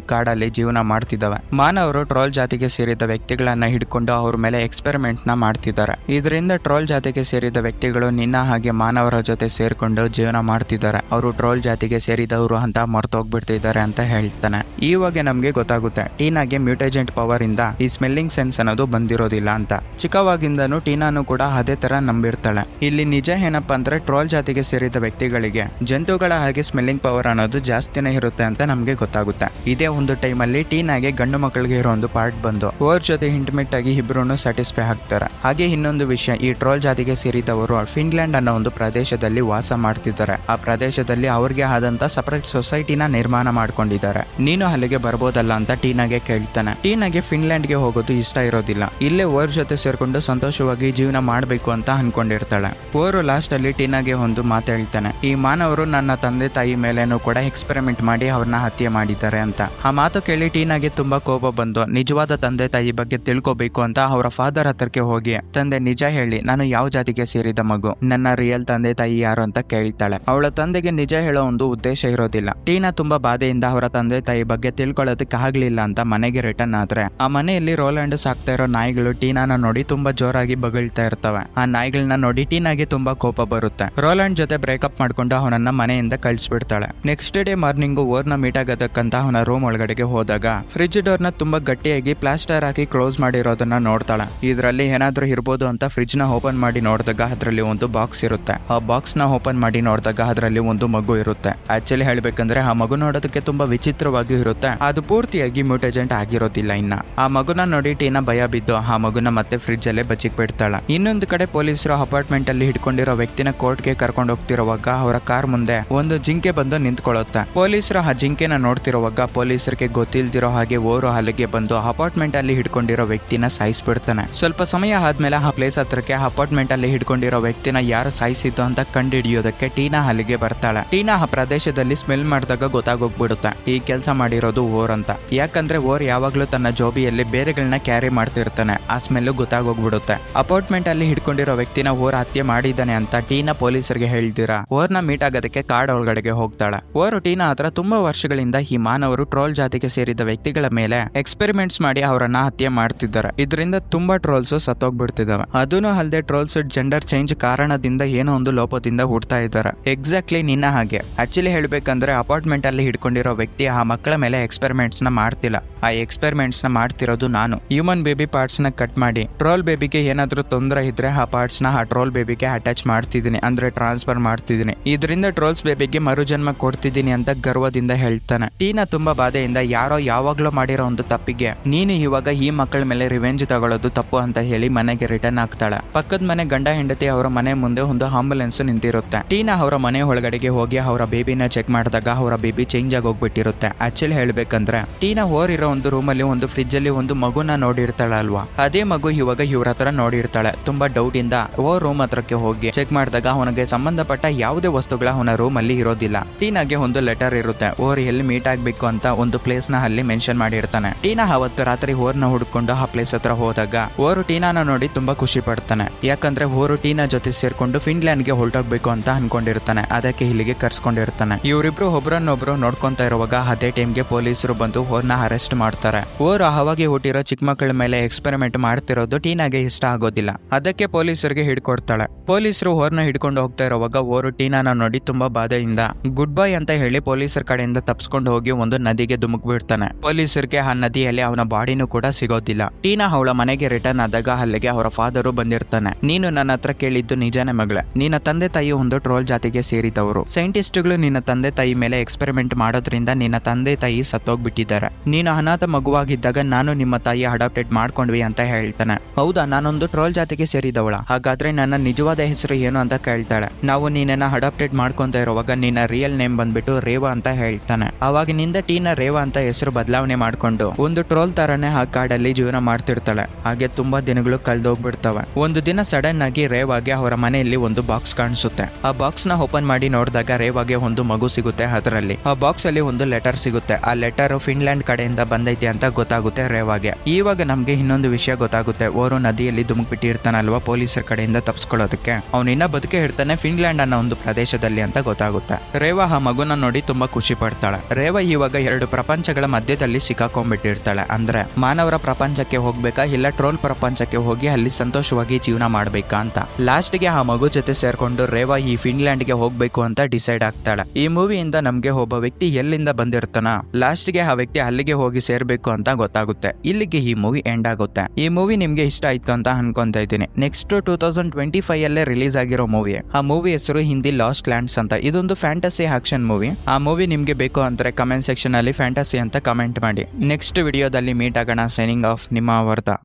ಕಾಡಲ್ಲಿ ಜೀವನ ಮಾಡ್ತಿದ್ದಾವೆ. ಮಾನವರು ಟ್ರೋಲ್ ಜಾತಿಗೆ ಸೇರಿದ ವ್ಯಕ್ತಿಗಳನ್ನ ಹಿಡ್ಕೊಂಡು ಅವ್ರ ಮೇಲೆ ಎಕ್ಸ್ಪೆರಿಮೆಂಟ್ನ ಮಾಡ್ತಿದ್ದಾರೆ. ಇದರಿಂದ ಟ್ರೋಲ್ ಜಾತಿಗೆ ಸೇರಿದ ವ್ಯಕ್ತಿಗಳು ನಿನ್ನ ಹಾಗೆ ಮಾನವರ ಜೊತೆ ಸೇರ್ಕೊಂಡು ಜೀವನ ಮಾಡ್ತಿದ್ದಾರೆ. ಅವರು ಟ್ರೋಲ್ ಜಾತಿಗೆ ಸೇರಿದವರು ಅಂತ ಮರ್ತೋಗ್ಬಿಡ್ತಿದ್ದಾರೆ ಅಂತ ಹೇಳ್ತಾನೆ. ಇವಾಗ ನಮ್ಗೆ ಗೊತ್ತಾಗುತ್ತೆ. ಟೀನಾಗೆ ಮ್ಯೂಟೇಜೆಂಟ್ ಪವರ್ ಇಂದ ಈ ಸ್ಮೆಲ್ಲಿಂಗ್ ಸೆನ್ಸ್ ಅನ್ನೋದು ಬಂದಿರೋದಿಲ್ಲ ಅಂತ. ಚಿಕ್ಕವಾಗಿಂದನು ಟೀನಾನು ಕೂಡ ಅದೇ ತರ ನಂಬಿರ್ತಾಳೆ. ಇಲ್ಲಿ ನಿಜ ಏನಪ್ಪಾ ಅಂದ್ರೆ ಟ್ರೋಲ್ ಜಾತಿಗೆ ಸೇರಿದ ವ್ಯಕ್ತಿಗಳಿಗೆ ಜಂತುಗಳ ಹಾಗೆ ಸ್ಮೆಲ್ಲಿಂಗ್ ಪವರ್ ಅನ್ನೋದು ಜಾಸ್ತಿನೇ ಇರುತ್ತೆ ಅಂತ ನಮಗೆ ಗೊತ್ತಾಗುತ್ತೆ. ಇದೇ ಒಂದು ಟೈಮಲ್ಲಿ ಟೀನಾಗೆ ಗಂಡು ಮಕ್ಕಳಿಗೆ ಇರೋ ಒಂದು ಪಾರ್ಟ್ ಬಂದು ಓರ್ ಜೊತೆ ಇಂಟಿಮೇಟ್ ಆಗಿ ಇಬ್ರು ಸ್ಯಾಟಿಸ್ಫೈ ಆಗ್ತಾರೆ. ಹಾಗೆ ಇನ್ನೊಂದು ವಿಷಯ, ಈ ಟ್ರೋಲ್ ಜಾತಿಗೆ ಸೇರಿದವರು ಫಿನ್ಲ್ಯಾಂಡ್ ಅನ್ನೋ ಒಂದು ಪ್ರದೇಶದಲ್ಲಿ ವಾಸ ಮಾಡ್ತಿದ್ದಾರೆ. ಆ ಪ್ರದೇಶದಲ್ಲಿ ಅವ್ರಿಗೆ ಆದಂತ ಸಪರೇಟ್ ಸೊಸೈಟಿನ ನಿರ್ಮಾಣ ಮಾಡ್ಕೊಂಡಿದ್ದಾರೆ. ನೀನು ಅಲ್ಲಿಗೆ ಬರ್ಬೋದಲ್ಲ ಅಂತ ಟೀನಾಗೆ ಕೇಳ್ತಾನೆ. ಟೀನಾಗೆ ಫಿನ್ಲ್ಯಾಂಡ್ಗೆ ಹೋಗೋದು ಇಷ್ಟ ಇರೋದಿಲ್ಲ. ಇಲ್ಲೇ ಓರ್ ಜೊತೆ ಸೇರ್ಕೊಂಡು ಸಂತೋಷವಾಗಿ ಜೀವನ ಮಾಡಬೇಕು ಅಂತ ಅನ್ಕೊಂಡಿರ್ತಾಳೆ. ಓರು ಲಾಸ್ಟ್ ಅಲ್ಲಿ ಟೀನಾಗೆ ಒಂದು ಮಾತು ಹೇಳ್ತಾನೆ, ಈ ಮಾನವರು ನನ್ನ ತಂದೆ ತಾಯಿ ಮೇಲೇನು ಕೂಡ ಎಕ್ಸ್ಪೆರಿಮೆಂಟ್ ಮಾಡಿ ಅವ್ರನ್ನ ಹತ್ಯೆ ಮಾಡಿದ್ದಾರೆ ಅಂತ. ಆ ಮಾತು ಕೇಳಿ ಟೀನಾಗೆ ತುಂಬಾ ಕೋಪ ಬಂದು, ನಿಜವಾದ ತಂದೆ ತಾಯಿ ಬಗ್ಗೆ ತಿಳ್ಕೊಬೇಕು ಅಂತ ಅವರ ಫಾದರ್ ಹತ್ರಕ್ಕೆ ಹೋಗಿ. ತಂದೆ, ನಿಜ ಹೇಳಿ, ನಾನು ಯಾವ ಜಾತಿಗೆ ಸೇರಿದ ಮಗು? ನನ್ನ ರಿಯಲ್ ತಂದೆ ತಾಯಿ ಯಾರು ಅಂತ ಕೇಳ್ತಾಳೆ. ಅವಳ ತಂದೆಗೆ ನಿಜ ಹೇಳೋ ಒಂದು ಉದ್ದೇಶ ಇರೋದಿಲ್ಲ. ಟೀನಾ ತುಂಬಾ ಬಾಧೆಯಿಂದ ಅವರ ತಂದೆ ತಾಯಿ ಬಗ್ಗೆ ತಿಳ್ಕೊಳ್ಳೋದಕ್ಕೆ ಆಗ್ಲಿಲ್ಲ ಅಂತ ಮನೆಗೆ ರಿಟರ್ನ್ ಆದ್ರೆ ಆ ಮನೆಯಲ್ಲಿ ರೋಲ್ಯಾಂಡ್ ಸಾಕ್ತಾ ಇರೋ ನಾಯಿಗಳು ಟೀನಾನ ನೋಡಿ ತುಂಬಾ ಜೋರಾಗಿ ಬಗಳ್ತಾ ಇರ್ತವೆ. ಆ ನಾಯಿಗಳನ್ನ ನೋಡಿ ಟೀನಾಗೆ ತುಂಬಾ ಕೋಪ ಬರುತ್ತೆ. ರೋಲ್ಯಾಂಡ್ ಜೊತೆ ಬ್ರೇಕಪ್ ಮಾಡ್ಕೊಂಡು ಅವನನ್ನ ಮನೆಯಿಂದ ಕಳಿಸ್ಬಿಡ್ತಾಳೆ. ನೆಕ್ಸ್ಟ್ ಡೇ ಮಾರ್ನಿಂಗ್ ಓರ್ನ ಮೀಟ್ ಆಗೋದಕ್ಕಂತ ಅವನ ರೂಮ್ ಒಳಗಡೆಗೆ ಹೋದಾಗ ಫ್ರಿಡ್ಜ್ ಡೋರ್ನ ತುಂಬಾ ಗಟ್ಟಿಯಾಗಿ ಪ್ಲಾಸ್ಟರ್ ಹಾಕಿ ಕ್ಲೋಸ್ ಮಾಡಿರೋದನ್ನ ನೋಡ್ತಾಳೆ. ಇದರಲ್ಲಿ ಏನಾದ್ರೂ ಇರ್ಬೋದು ಅಂತ ಫ್ರಿಡ್ಜ್ನ ಓಪನ್ ಮಾಡಿ ನೋಡಿದಾಗ ಅದರಲ್ಲಿ ಒಂದು ಬಾಕ್ಸ್ ಇರುತ್ತೆ. ಆ ಬಾಕ್ಸ್ನ ಓಪನ್ ಮಾಡಿ ನೋಡಿದಾಗ ಅದರಲ್ಲಿ ಒಂದು ಮಗು ಇರುತ್ತೆ. ಆಕ್ಚುಲಿ ಹೇಳ್ಬೇಕಂದ್ರೆ ಆ ಮಗು ನೋಡೋದಕ್ಕೆ ತುಂಬಾ ವಿಚಿತ್ರವಾಗಿ ಇರುತ್ತೆ. ಅದು ಪೂರ್ತಿಯಾಗಿ ಮ್ಯೂಟೇಜೆಂಟ್ ಆಗಿರೋದಿಲ್ಲ ಇನ್ನ. ಆ ಮಗುನ ನೋಡಿ ಟೀನಾ ಭಯ ಬಿದ್ದು, ಆ ಮಗುನ ಮತ್ತೆ ಫ್ರಿಡ್ಜ್ ಅಲ್ಲೇ ಬಚ್ಚಿಕ್ ಬಿಡ್ತಾಳೆ ಇನ್ನೊಂದು ಕಡೆ ಪೊಲೀಸರು ಅಪಾರ್ಟ್ಮೆಂಟ್ ಅಲ್ಲಿ ಹಿಡ್ಕೊಂಡಿರೋ ವ್ಯಕ್ತಿನ ಕೋರ್ಟ್ಗೆ ಕರ್ಕೊಂಡು ಹೋಗ್ತಿರುವಾಗ ಅವರ ಕಾರ್ ಮುಂದೆ ಒಂದು ಜಿಂಕೆ ಬಂದು ನಿಂತ್ಕೊಳ್ಳುತ್ತೆ. ಪೊಲೀಸರು ಆ ಜಿಂಕೆನ ನೋಡ್ತಿರುವಾಗ ಪೊಲೀಸರಿಗೆ ಗೊತ್ತಿಲ್ದಿರೋ ಹಾಗೆ ಓರು ಹಲಗೆ ಬಂದು ಅಪಾರ್ಟ್ಮೆಂಟ್ ಅಲ್ಲಿ ಹಿಡ್ಕೊಂಡಿರೋ ವ್ಯಕ್ತಿನ ಸಾಯಿಸ್ಬಿಡ್ತಾನೆ. ಸ್ವಲ್ಪ ಸಮಯ ಆದ್ಮೇಲೆ ಆ ಪ್ಲೇಸ್ ಹತ್ರಕ್ಕೆ ಅಪಾರ್ಟ್ಮೆಂಟ್ ಅಲ್ಲಿ ಹಿಡ್ಕೊಂಡಿರೋ ವ್ಯಕ್ತಿನ ಯಾರು ಸಾಯಿಸಿದ್ದು ಅಂತ ಕಂಡುಹಿಡಿಯೋದಕ್ಕೆ ಟೀನಾ ಅಲ್ಲಿಗೆ ಬರ್ತಾಳೆ. ಟೀನಾ ಆ ಪ್ರದೇಶದಲ್ಲಿ ಸ್ಮೆಲ್ ಮಾಡಿದಾಗ ಗೊತ್ತಾಗೋಗ್ಬಿಡುತ್ತೆ. ಈ ಕೆಲಸ ಮಾಡಿರೋದು ಓರ್ ಅಂತ. ಯಾಕಂದ್ರೆ ಓರ್ ಯಾವಾಗ್ಲೂ ತನ್ನ ಜೋಬಿಯಲ್ಲಿ ಬೇರೆಗಳನ್ನ ಕ್ಯಾರಿ ಮಾಡ್ತಿರ್ತಾನೆ ಆ ಸ್ಮೆಲ್ ಗೊತ್ತಾಗೋಗ್ಬಿಡುತ್ತೆ. ಅಪಾರ್ಟ್ಮೆಂಟ್ ಅಲ್ಲಿ ಹಿಡ್ಕೊಂಡಿರೋ ವ್ಯಕ್ತಿನ ಓರ್ ಹತ್ಯೆ ಮಾಡಿದ್ದಾನೆ ಅಂತ ಟೀನಾ ಪೊಲೀಸರಿಗೆ ಹೇಳ್ದಿರಾ ಓರ್ನ ಮೀಟ್ ಆಗೋದಕ್ಕೆ ಕಾರ್ಡ್ ಒಳಗಡೆಗೆ ಹೋಗ್ತಾಳೆ. ಓರು ಟೀನಾ ಹತ್ರ ತುಂಬಾ ವರ್ಷಗಳಿಂದ ಈ ಮಾನವರು ಟ್ರೋಲ್ ಜಾತಿಗೆ ಸೇರಿದ ವ್ಯಕ್ತಿಗಳ ಮೇಲೆ ಎಕ್ಸ್ಪೆರಿಮೆಂಟ್ಸ್ ಮಾಡಿ ಅವರನ್ನ ಹತ್ಯೆ ಮಾಡ್ತಿದ್ದಾರೆ. ಇದರಿಂದ ತುಂಬಾ ಟ್ರೋಲ್ಸ್ ಸತ್ತೋಗ್ಬಿಡ್ತಿದಾವೆ ಅದೂ ಅಲ್ಲದೆ ಟ್ರೋಲ್ಸ್ ಜೆಂಡರ್ ಚೇಂಜ್ ಕಾರಣದಿಂದ ಏನೋ ಒಂದು ಲೋಪದಿಂದ ಹುಡ್ತಾ ಇದ್ದಾರೆ. ಎಕ್ಸಾಕ್ಟ್ಲಿ ನಿನ್ನ ಹಾಗೆ. ಆಕ್ಚುಲಿ ಹೇಳ್ಬೇಕಂದ್ರೆ ಅಪಾರ್ಟ್ಮೆಂಟ್ ಅಲ್ಲಿ ಹಿಡ್ಕೊಂಡಿರೋ ವ್ಯಕ್ತಿ ಆ ಮಕ್ಕಳ ಮೇಲೆ ಎಕ್ಸ್ಪೆರಿಮೆಂಟ್ಸ್ನ ಮಾಡ್ತಿಲ್ಲ. ಆ ಎಕ್ಸ್ಪೆರಿಮೆಂಟ್ಸ್ನ ಮಾಡ್ತಿರೋದು ನಾನು. ಹ್ಯೂಮನ್ ಬೇಬಿ ಪಾರ್ಟ್ಸ್ನ ಕಟ್ ಮಾಡಿ. ಟ್ರೋಲ್ ಬೇಬಿಗೆ ಏನಾದರೂ ತೊಂದರೆ ಇದ್ರೆ ಆ ಪಾರ್ಟ್ಸ್ನ ಆ ಟ್ರೋಲ್ ಬೇಬಿಗೆ ಅಟ್ಯಾಚ್ ಮಾಡ್ತಿದ್ದೀನಿ. ಅಂದ್ರೆ ಟ್ರಾನ್ಸ್ಫರ್ ಮಾಡ್ತಿದ್ದೀನಿ. ಇದರಿಂದ ಟ್ರೋಲ್ಸ್ ಬೇಬಿಗೆ ಮರುಜನ್ಮ ಕೊಡ್ತಿದ್ದೀನಿ ಅಂತ ಗರ್ವದಿಂದ ಹೇಳ್ತಾನೆ. ಟೀನಾ ತುಂಬಾ ಬಾಧೆಯಿಂದ ಯಾರೋ ಯಾವಾಗ್ಲೂ ಮಾಡಿರೋ ಒಂದು ತಪ್ಪಿಗೆ. ನೀನು ಇವಾಗ ಈ ಮಕ್ಕಳ ಮೇಲೆ ರಿವೆಂಜ್ ತಗೊಳ್ಳೋದು ತಪ್ಪು ಅಂತ ಹೇಳಿ ಮನೆಗೆ ರಿಟರ್ನ್ ಆಗ್ತಾಳೆ. ಪಕ್ಕದ ಮನೆ ಗಂಡ ಹೆಂಡತಿ ಅವರ ಮನೆ ಮುಂದೆ ಒಂದು ಆಂಬುಲೆನ್ಸ್ ನಿಂತಿರುತ್ತೆ. ಟೀನಾ ಅವರ ಮನೆ ಒಳಗಡೆಗೆ ಹೋಗಿ ಅವರ ಬೇಬಿನ ಚೆಕ್ ಮಾಡಿದಾಗ ಅವರ ಬೇಬಿ ಚೇಂಜ್ ಆಗಿ ಹೋಗ್ಬಿಟ್ಟಿರುತ್ತೆ. ಆಕ್ಚುಲಿ ಹೇಳ್ಬೇಕಂದ್ರೆ, ಟೀನಾ ಇರೋ ಒಂದು ರೂಮಲ್ಲಿ ಒಂದು ಫ್ರಿಜ್ ಅಲ್ಲಿ ಒಂದು ಮಗುನ ನೋಡಿರ್ತಾಳೆ ಅಲ್ವಾ ಅದೇ ಮಗು ಇವಾಗ ಇವ್ರ ಹತ್ರ ನೋಡಿರ್ತಾಳೆ. ತುಂಬಾ ಡೌಟ್ ಇಂದ ಓ ರೂಮ್ ಹತ್ರಕ್ಕೆ ಹೋಗಿ ಚೆಕ್ ಮಾಡಿದಾಗ ಅವನಿಗೆ ಸಂಬಂಧಪಟ್ಟ ಯಾವುದೇ ವಸ್ತುಗಳ ಅವನ ರೂಮ್ ಅಲ್ಲಿ ಇರೋದಿಲ್ಲ. ಟೀನಾಗೆ ಒಂದು ಲೆಟರ್ ಇರುತ್ತೆ. ಓರ್, ಎಲ್ಲಿ ಮೀಟ್ ಆಗ್ಬೇಕು ಅಂತ ಒಂದು ಪ್ಲೇಸ್ನ ಅಲ್ಲಿ ಮೆನ್ಷನ್ ಮಾಡಿರ್ತಾನೆ. ಟೀನಾ ಅವತ್ತು ರಾತ್ರಿ ಓರ್ನ ಹುಡ್ಕೊಂಡು ಆ ಪ್ಲೇಸ್ ಹತ್ರ ಹೋದಾಗ ಓರು ಟೀನಾನ ನೋಡಿ ತುಂಬಾ ಖುಷಿ ಪಡ್ತಾನೆ. ಯಾಕಂದ್ರೆ ಓರು ಟೀನಾ ಜೊತೆ ಸೇರ್ಕೊಂಡು ಫಿನ್ಲ್ಯಾಂಡ್ಗೆ ಹೊರಟೋಗ್ಬೇಕು ಅಂತ ಅನ್ಕೊಂಡಿರ್ತಾನೆ. ಅದಕ್ಕೆ ಇಲ್ಲಿಗೆ ಕರ್ಸ್ಕೊಂಡಿರ್ತಾನೆ. ಇವರಿಬ್ರು ಒಬ್ರನ್ನೊಬ್ರು ನೋಡ್ಕೊಂತ ಇರುವಾಗ ಅದೇ ಟೈಮ್ಗೆ ಪೊಲೀಸರು ಬಂದು ಓರ್ನ ಅರೆಸ್ಟ್ ಮಾಡ್ತಾರೆ. ಓರ್ ಅವಾಗೆ ಹುಟ್ಟಿರೋ ಚಿಕ್ಕ ಮಕ್ಕಳ ಮೇಲೆ ಎಕ್ಸ್ಪೆರಿಮೆಂಟ್ ಮಾಡ್ತಿರೋದು ಟೀನಾಗೆ ಇಷ್ಟ ಆಗೋದಿಲ್ಲ. ಅದಕ್ಕೆ ಪೊಲೀಸರಿಗೆ ಹಿಡ್ಕೊಡ್ತಾಳೆ. ಪೊಲೀಸರು ಓರ್ನ ಹಿಡ್ಕೊಂಡು ಹೋಗ್ತಾ ಇರುವಾಗ ಓರು ಟೀನಾನ ನೋಡಿ ತುಂಬಾ ಬಾಧೆಯಿಂದ ಗುಡ್ ಬೈ ಅಂತ ಹೇಳಿ ಪೊಲೀಸರ ಕಡೆಯಿಂದ ತಪ್ಸ್ಕೊಂಡು ಹೋಗಿ ಒಂದು ನದಿಗೆ ಧುಮುಕ್ ಬಿಡ್ತಾನೆ. ಪೊಲೀಸರಿಗೆ ಆ ನದಿಯಲ್ಲಿ ಅವನ ಬಾಡಿನೂ ಕೂಡ ಸಿಗೋದಿಲ್ಲ. ಟೀನಾ ಅವಳ ಮನೆಗೆ ರಿಟರ್ನ್ ಆದಾಗ ಅಲ್ಲಿಗೆ ಅವರ ಫಾದರು ಬಂದಿರ್ತಾನೆ. ನೀನು ನನ್ನ ಹತ್ರ ಕೇಳಿದ್ದು ನಿಜಾನೇ ಮಗಳೇ. ನಿನ್ನ ತಂದೆ ತಾಯಿ ಒಂದು ಟ್ರೋಲ್ ಜಾತಿಗೆ ಸೇರಿದವರು. ಸೈಂಟಿಸ್ಟ್ಗಳು ನಿನ್ನ ತಂದೆ ತಾಯಿ ಮೇಲೆ ಎಕ್ಸ್ಪೆರಿಮೆಂಟ್ ಮಾಡೋದ್ರಿಂದ ನಿನ್ನ ತಂದೆ ತಾಯಿ ಸತ್ತೋಗ್ಬಿಟ್ಟಿದ್ದಾರೆ. ನೀನು ಅನಾಥ ಮಗುವಾಗಿದ್ದಾಗ ನಾನು ನಿಮ್ಮ ತಾಯಿ ಅಡಾಪ್ಟೆಡ್ ಮಾಡ್ಕೊಂಡ್ವಿ ಅಂತ ಹೇಳ್ತಾನೆ. ಹೌದಾ, ನಾನೊಂದು ಟ್ರೋಲ್ ಜಾತಿಗೆ ಸೇರಿದವಳ. ಹಾಗಾದ್ರೆ ನನ್ನ ನಿಜವಾದ ಹೆಸರು ಏನು ಅಂತ ಕೇಳ್ತಾಳೆ. ನಾವು ನೀನನ್ನ ಅಡಾಪ್ಟೆಡ್ ಮಾಡ್ಕೊಂತ ಇರುವಾಗ ನಿನ್ನ ರಿಯಲ್ ನೇಮ್ ಬಂದ್ಬಿಟ್ಟು ರೇವಾ ಅಂತ ಹೇಳ್ತಾನೆ. ಅವಾಗಿನಿಂದ ಟೀನ ರೇವಾ ಅಂತ ಹೆಸರು ಬದಲಾವಣೆ ಮಾಡ್ಕೊಂಡು ಒಂದು ಟ್ರೋಲ್ ತರನೇ ಆ ಕಾಡಲ್ಲಿ ಜೀವನ ಮಾಡ್ತಿರ್ತಾಳೆ. ಹಾಗೆ ತುಂಬಾ ದಿನಗಳು ಕಳ್ದೋಗ್ಬಿಡ್ತವೆ. ಒಂದು ದಿನ ಸಡನ್ ಆಗಿ ರೇವಾಗೆ ಅವರ ಮನೆಯಲ್ಲಿ ಒಂದು ಬಾಕ್ಸ್ ಕಾಣಿಸುತ್ತೆ. ಆ ಬಾಕ್ಸ್ನ ಓಪನ್ ಮಾಡಿ ನೋಡಿದಾಗ ರೇವಾಗೆ ಒಂದು ಮಗು ಸಿಗುತ್ತೆ ಅದರಲ್ಲಿ. ಆ ಬಾಕ್ಸ್ ಅಲ್ಲಿ ಒಂದು ಲೆಟರ್ ಸಿಗುತ್ತೆ. ಆ ಲೆಟರ್ ಫಿನ್ಲ್ಯಾಂಡ್ ಕಡೆಯಿಂದ ಬಂದೈತೆ ಅಂತ ಗೊತ್ತಾಗುತ್ತೆ. ಗೊತ್ತಾಗುತ್ತೆ ರೇವಾಗೆ. ಇವಾಗ ನಮಗೆ ಇನ್ನೊಂದು ವಿಷಯ ಗೊತ್ತಾಗುತ್ತೆ. ಓರು ನದಿಯಲ್ಲಿ ಧುಮುಕ್ಬಿಟ್ಟಿರ್ತಾನಲ್ವಾ ಪೊಲೀಸರ ಕಡೆಯಿಂದ ತಪ್ಸ್ಕೊಳ್ಳೋದಕ್ಕೆ. ಅವ್ನು ಇನ್ನ ಬದುಕೆ ಇರ್ತಾನೆ ಫಿನ್ಲ್ಯಾಂಡ್ ಅನ್ನೋ ಒಂದು ಪ್ರದೇಶದಲ್ಲಿ ಅಂತ ಗೊತ್ತಾಗುತ್ತೆ. ರೇವಾ ಆ ಮಗುನ ನೋಡಿ ತುಂಬಾ ಖುಷಿ ಪಡ್ತಾಳೆ. ರೇವಾ ಇವಾಗ ಎರಡು ಪ್ರಪಂಚಗಳ ಮಧ್ಯದಲ್ಲಿ ಸಿಕ್ಕಾಕೊಂಡ್ಬಿಟ್ಟಿರ್ತಾಳೆ. ಅಂದ್ರೆ ಮಾನವರ ಪ್ರಪಂಚಕ್ಕೆ ಹೋಗ್ಬೇಕಾ, ಇಲ್ಲ ಟ್ರೋಲ್ ಪ್ರಪಂಚಕ್ಕೆ ಹೋಗಿ ಅಲ್ಲಿ ಸಂತೋಷವಾಗಿ ಜೀವನ ಮಾಡ್ಬೇಕಾ ಅಂತ. ಲಾಸ್ಟ್ಗೆ ಆ ಮಗು ಜೊತೆ ಸೇರ್ಕೊಂಡು ರೇವಾ ಈ ಫಿನ್ಲ್ಯಾಂಡ್ಗೆ ಹೋಗ್ಬೇಕು ಅಂತ ಡಿಸೈಡ್ ಆಗ್ತಾಳೆ. ಈ ಮೂವಿಯಿಂದ ನಮ್ಗೆ ಒಬ್ಬ ವ್ಯಕ್ತಿ ಎಲ್ಲಿಂದ ಬಂದಿರ್ತಾನ? ಲಾಸ್ಟ್ಗೆ ಆ ವ್ಯಕ್ತಿ ಅಲ್ಲಿಗೆ ಹೋಗಿ ಸೇರ್ಬೇಕು ಅಂತ ಗೊತ್ತಾಗುತ್ತೆ. ಇಲ್ಲಿಗೆ ಈ ಮೂವಿ ಎಂಡ್ ಆಗುತ್ತೆ. ಈ ಮೂವಿ ನಿಮ್ಗೆ ಇಷ್ಟ ಆಯ್ತು ಅಂತ ಅನ್ಕೊಂತ ಇದ್ದೀನಿ. Next two thousand twenty five ಅಲ್ಲೇ ರಿಲೀಸ್ ಆಗಿರೋ ಮೂವಿ ಆ ಮೂವಿ ಹೆಸರು ಹಿಂದಿ ಲಾಸ್ಟ್ ಲ್ಯಾಂಡ್ಸ್ ಅಂತ. ಇದೊಂದು ಫ್ಯಾಂಟಸಿ ಆಕ್ಷನ್ ಮೂವಿ ಆ ಮೂವಿ ನಿಮ್ಗೆ ಬೇಕು ಅಂದ್ರೆ ಕಮೆಂಟ್ ಸೆಕ್ಷನ್ ಅಲ್ಲಿ ಫ್ಯಾಂಟಸಿ ಅಂತ ಕಮೆಂಟ್ ಮಾಡಿ. ನೆಕ್ಸ್ಟ್ ವಿಡಿಯೋದಲ್ಲಿ ಮೀಟ್ ಆಗೋಣ. ಸೈನಿಂಗ್ ಆಫ್ ನಿಮ್ಮ ವರ್ಧ